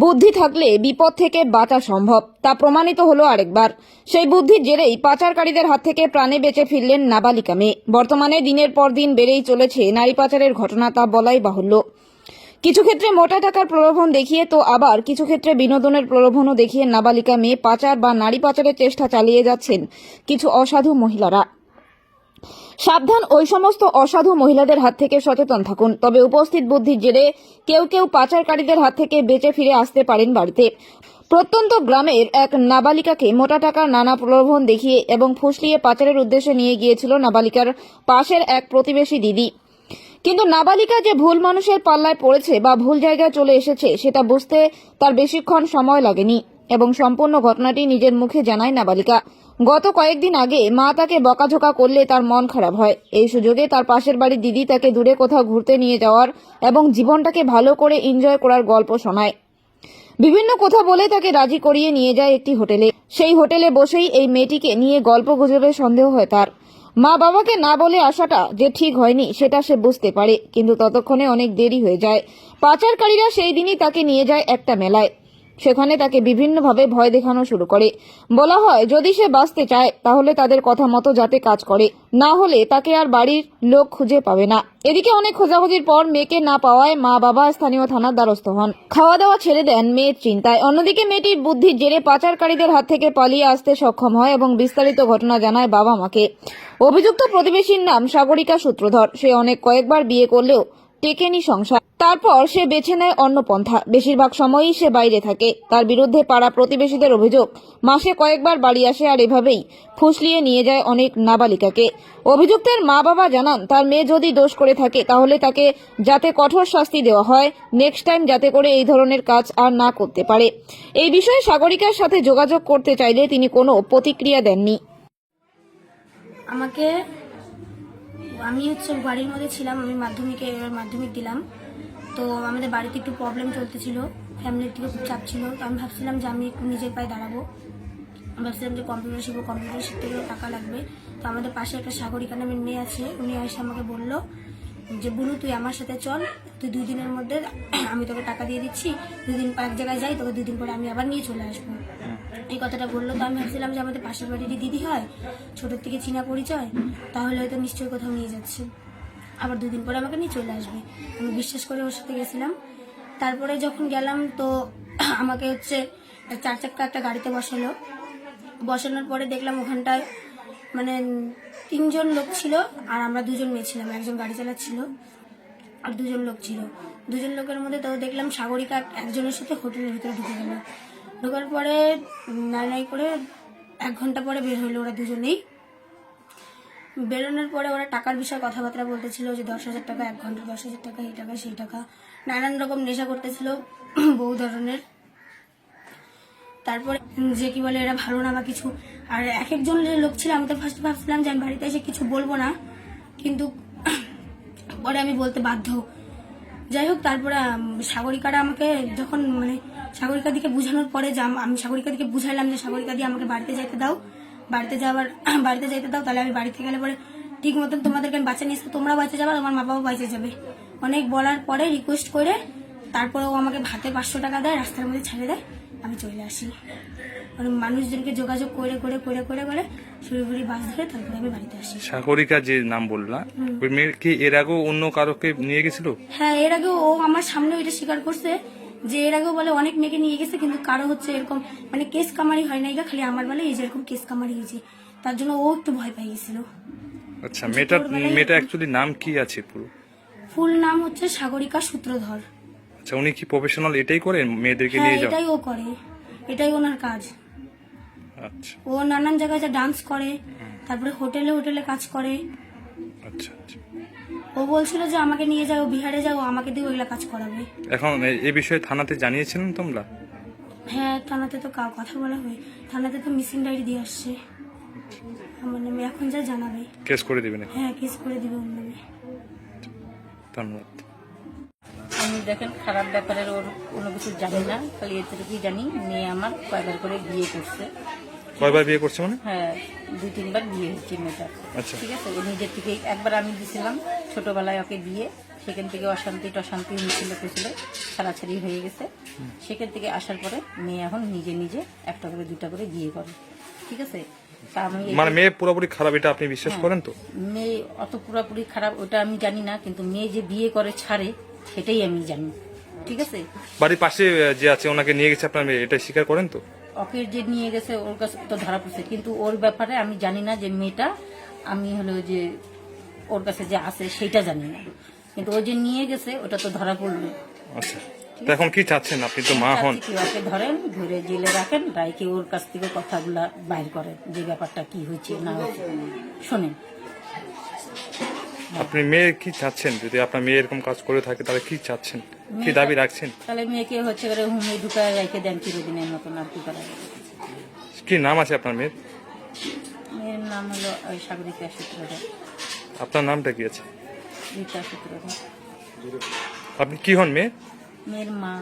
বুদ্ধি থাকলে বিপদ থেকে বাঁচা সম্ভব, তা প্রমাণিত হলো আরেকবার। সেই বুদ্ধির জেরেই পাচারকারীদের হাত থেকে প্রাণে বেঁচে ফিরলেন নাবালিকা মেয়ে। বর্তমানে দিনের পর দিন বেড়েই চলেছে নারী পাচারের ঘটনা, তা বলাই বাহুল্য। কিছু ক্ষেত্রে মোটা টাকার প্রলোভন দেখিয়ে তো আবার কিছু ক্ষেত্রে বিনোদনের প্রলোভনও দেখিয়ে নাবালিকা মেয়ে পাচার বা নারী পাচারের চেষ্টা চালিয়ে যাচ্ছেন কিছু অসাধু মহিলারা। সাবধান, ওই সমস্ত অসাধু মহিলাদের হাত থেকে সচেতন থাকুন। তবে উপস্থিত বুদ্ধির জেরে কেউ কেউ পাচারকারীদের হাত থেকে বেঁচে ফিরে আসতে পারেন বাড়িতে। প্রত্যন্ত গ্রামের এক নাবালিকাকে মোটা টাকার নানা প্রলোভন দেখিয়ে এবং ফুসলিয়ে পাচারের উদ্দেশ্যে নিয়ে গিয়েছিল নাবালিকার পাশের এক প্রতিবেশী দিদি। কিন্তু নাবালিকা যে ভুল মানুষের পাল্লায় পড়েছে বা ভুল জায়গায় চলে এসেছে, সেটা বুঝতে তার বেশিক্ষণ সময় লাগেনি এবং সম্পূর্ণ ঘটনাটি নিজের মুখে জানায় নাবালিকা। গত কয়েকদিন আগে মা তাকে বকাঝোকা করলে তার মন খারাপ হয়। এই সুযোগে তার পাশের বাড়ির দিদি তাকে দূরে কোথাও ঘুরতে নিয়ে যাওয়ার এবং জীবনটাকে ভালো করে এনজয় করার গল্প শোনায়। বিভিন্ন কথা বলে তাকে রাজি করিয়ে নিয়ে যায় একটি হোটেলে। সেই হোটেলে বসেই এই মেয়েটিকে নিয়ে গল্প গুজবে সন্দেহ হয় তার। মা বাবাকে না বলে আসাটা যে ঠিক হয়নি, সেটা সে বুঝতে পারে, কিন্তু ততক্ষণে অনেক দেরি হয়ে যায়। পাচারকারীরা সেই দিনই তাকে নিয়ে যায় একটা মেলায়। সেখানে তাকে বিভিন্নভাবে ভয় দেখানো শুরু করে। বলা হয়, যদি সে বাঁচতে চায়, তাহলে তাদের কথা মতো যাতে কাজ করে। না হলে তাকে আর বাড়ির লোক খুঁজে পাবে না। এদিকে অনেক খোঁজাখুঁজির পর মেয়েকে না পাওয়ায় মা বাবা স্থানীয় থানার দ্বারস্থ হন। খাওয়া দাওয়া ছেড়ে দেন মেয়ের চিন্তায়। অন্যদিকে মেয়েটির বুদ্ধির জেরে পাচারকারীদের হাত থেকে পালিয়ে আসতে সক্ষম হয় এবং বিস্তারিত ঘটনা জানায় বাবা মাকে। অভিযুক্ত প্রতিবেশীর নাম সাগরিকা সূত্রধর। সে অনেক কয়েকবার বিয়ে করলেও টেকেনি সংসার। তারপর সে বেছে নেয় অন্য পন্থা। বেশিরভাগ সময়ই সে বাইরে থাকে। তার বিরুদ্ধে পাড়া প্রতিবেশীদের অভিযোগ। মাসে কয়েকবার বাড়ি আসে আর এভাবেই ফুসলিয়ে নিয়ে যায় অনেক নাবালিকাকে। অভিযুক্তের মা বাবা জানান, তার মেয়ে যদি দোষ করে থাকে, তাহলে তাকে যাতে কঠোর শাস্তি দেওয়া হয় নেক্সট টাইম যাতে করে এই ধরনের কাজ আর না করতে পারে। এই বিষয়ে সাগরিকার সাথে যোগাযোগ করতে চাইলে তিনি কোনো প্রতিক্রিয়া দেননি। আমাকে আমি হচ্ছে বাড়ির মধ্যে ছিলাম, আমি মাধ্যমিকে এবার মাধ্যমিক দিলাম। তো আমাদের বাড়িতে একটু প্রবলেম চলতেছিল ফ্যামিলির থেকে খুব চাপ ছিল। তো আমি ভাবছিলাম যে আমি একটু নিজের পায়ে দাঁড়াবো। আমি ভাবছিলাম যে কম্পিউটার শিখব কম্পিউটার শিখতে গেলে টাকা লাগবে। তো আমাদের পাশে একটা সাগরিকা নামের মেয়ে আছে, উনি এসে আমাকে বলল যে, বুনু, তুই আমার সাথে চল, তুই দুই দিনের মধ্যে আমি তোকে টাকা দিয়ে দিচ্ছি, দুই দিন পর এক জায়গায় যাই, তোকে দুই দিন পরে আমি আবার নিয়ে চলে আসব। এই কথাটা বলল তো আমি ভাবছিলাম যে আমাদের পাশের বাড়িরই দিদি হয়, ছোটোর থেকে চীনা পরিচয়, তাহলে হয়তো নিশ্চয়ই কোথাও নিয়ে যাচ্ছে। আবার দুদিন পরে আমাকে নিয়ে চলে আসবে। আমি বিশ্বাস করে ওর সাথে গেছিলাম। তারপরে যখন গেলাম তো আমাকে হচ্ছে চার চাক্কা একটা গাড়িতে বসালো। বসানোর পরে দেখলাম ওখানটায় মানে তিনজন লোক ছিল আর আমরা দুজন মেয়ে ছিলাম, একজন গাড়ি চালাচ্ছিল আর দুজন লোক ছিল। দুজন লোকের মধ্যে তো দেখলাম সাগরিকা এক- একজনের সাথে হোটেলের ভিতরে ঢুকে গেল। ঢোকার পরে নাই নাই করে এক ঘণ্টা পরে বের হলো ওরা দুজনেই। বেরোনোর পরে ওরা টাকার বিষয়ে কথাবার্তা বলতেছিল যে দশ হাজার টাকা, এক ঘণ্টা দশ হাজার টাকা, এই টাকা, সেই টাকা। নানান রকম নেশা করতেছিল, বহু ধরনের। তারপরে যে কি বলে, এরা ভালো না বা কিছু। আর এক একজন লোক ছিল, আমি তো ফার্স্ট ভাবছিলাম যে আমি বাড়িতে এসে কিছু বলব না। কিন্তু, পরে আমি বলতে বাধ্য। যাই হোক, তারপরে সাগরিকারা আমাকে যখন মানে সাগরিকা দিকে বুঝানোর পরে আমি সাগরিকা দিকে বুঝাইলাম যে, সাগরিকা দিয়ে আমাকে বাড়িতে যেতে দাও, বাড়িতে যাওয়ার, বাড়িতে যেতে দাও, তাহলে আমি বাড়িতে গেলে পরে ঠিক মতন তোমাদেরকে আমি বাঁচা নিয়ে তোমরা বাঁচে যাবে তোমার মা বাবা বাঁচে যাবে। অনেক বলার পরে রিকোয়েস্ট করে তারপরে ও আমাকে ভাতে পাঁচশো টাকা দেয়, রাস্তার মধ্যে ছেড়ে দেয়, আমি চলে আসি। মানে মানুষজনকে যোগাযোগ করে করে করে করে করে শুরু বাস ধরে তারপরে আমি বাড়িতে আসি। সাগরিকা যে নাম বললা ওই মেয়ের কি এর আগেও অন্য কারোকে নিয়ে গেছিল? হ্যাঁ এর আগেও ও আমার সামনে এটা স্বীকার করছে যে এর আগেও বলে অনেক মেয়েকে নিয়ে গেছে কিন্তু কারও হচ্ছে এরকম মানে কেস কামারি হয় নাই খালি আমার বলে এই যে এরকম কেস কামারি হয়েছে। তার জন্য ও একটু ভয় পেয়ে গেছিল। আচ্ছা মেয়েটার মেয়েটা অ্যাকচুয়ালি নাম কি আছে পুরো? ফুল নাম হচ্ছে সাগরিকা সূত্রধর। আচ্ছা উনি কি প্রফেশনাল এটাই করেন মেয়েদেরকে হ্যাঁ নিয়ে যাও এটাই ও করে। এটাই ওনার কাজ। ও নানান জায়গায় যা ডান্স করে তারপরে হোটেলে হোটেলে কাজ করে। আচ্ছা আচ্ছা। ও বলছিল যে আমাকে নিয়ে যাও বিহারে যাও আমাকে দিয়ে ওইগুলা কাজ করাবে। এখন এ- এই বিষয়ে থানাতে জানিয়েছিলেন তোমরা? হ্যাঁ থানাতে তো কা- কথা বলা হয় থানাতে তো মিসিং ডায়েরি দিয়ে আসছে। আমার নামে এখন যা জানাবে। কেস করে দিবেন হ্যাঁ কেস করে দিবে ওর নামে। ধন্যবাদ। আমি দেখেন খারাপ ব্যাপারের ওর কোনো কিছু জানি না। খালি এতটুকুই জানি মেয়ে আমার কয়বার করে বিয়ে করছে। কয়বার বিয়ে করছে মানে? হ্যাঁ দুই তিনবার বিয়ে হয়েছে মেয়েটার। আচ্ছা। ঠিক আছে ও নিজের থেকে একবার আমি দিছিলাম ছোটবেলায় ওকে বিয়ে। সেখান থেকে অশান্তি টশান্তি হয়েছিল পেছিল ছাড়াছাড়ি হয়ে গেছে। সেখান থেকে আসার পরে মেয়ে এখন নিজে নিজে একটা করে দুটা করে বিয়ে করে। ঠিক আছে? মানে মেয়ে পুরোপুরি খারাপ এটা আপনি বিশ্বাস করেন তো? মেয়ে অত পুরোপুরি খারাপ ওটা আমি জানি না কিন্তু মেয়ে যে বিয়ে করে ছাড়ে সেটাই আমি জানি। ঠিক আছে? বাড়ির পাশে যে আছে ওনাকে নিয়ে গেছে আপনার মেয়ে এটা স্বীকার করেন তো? ওকে যে নিয়ে গেছে ওর কাছে তো ধরা পড়ছে। কিন্তু ওর ব্যাপারে আমি জানি না যে মেয়েটা আমি হলো যে ওর কাছে যে আছে সেটা জানি না। কিন্তু ও যে নিয়ে গেছে ওটা তো ধরা পড়ল। আচ্ছা। তো এখন কি চাচ্ছেন? আপনি তো মা হন। কি ওকে ধরেন ধরে জেলে রাখেন রাইকে ওর কাছ থেকে কথাগুলা বাইর করেন যে ব্যাপারটা কি হয়েছে না হয়েছে। শোনেন আপনি মেয়ে কি চাচ্ছেন? যদি আপনার মেয়ে এরকম কাজ করে থাকে তাহলে কি চাচ্ছেন? কি দাবি রাখছেন? তাহলে মেয়েকে হচ্ছে করে হুমে ঢুকায় রেখে দেন চিরদিনের মতন আর কি করা কি নাম আছে আপনার মেয়ের? মেয়ের নাম হলো সাগরিকা সূত্রধর। আপনার নামটা কি আছে? রীতা সূত্রধর। আপনি কি হন মেয়ে? মেয়ের মা।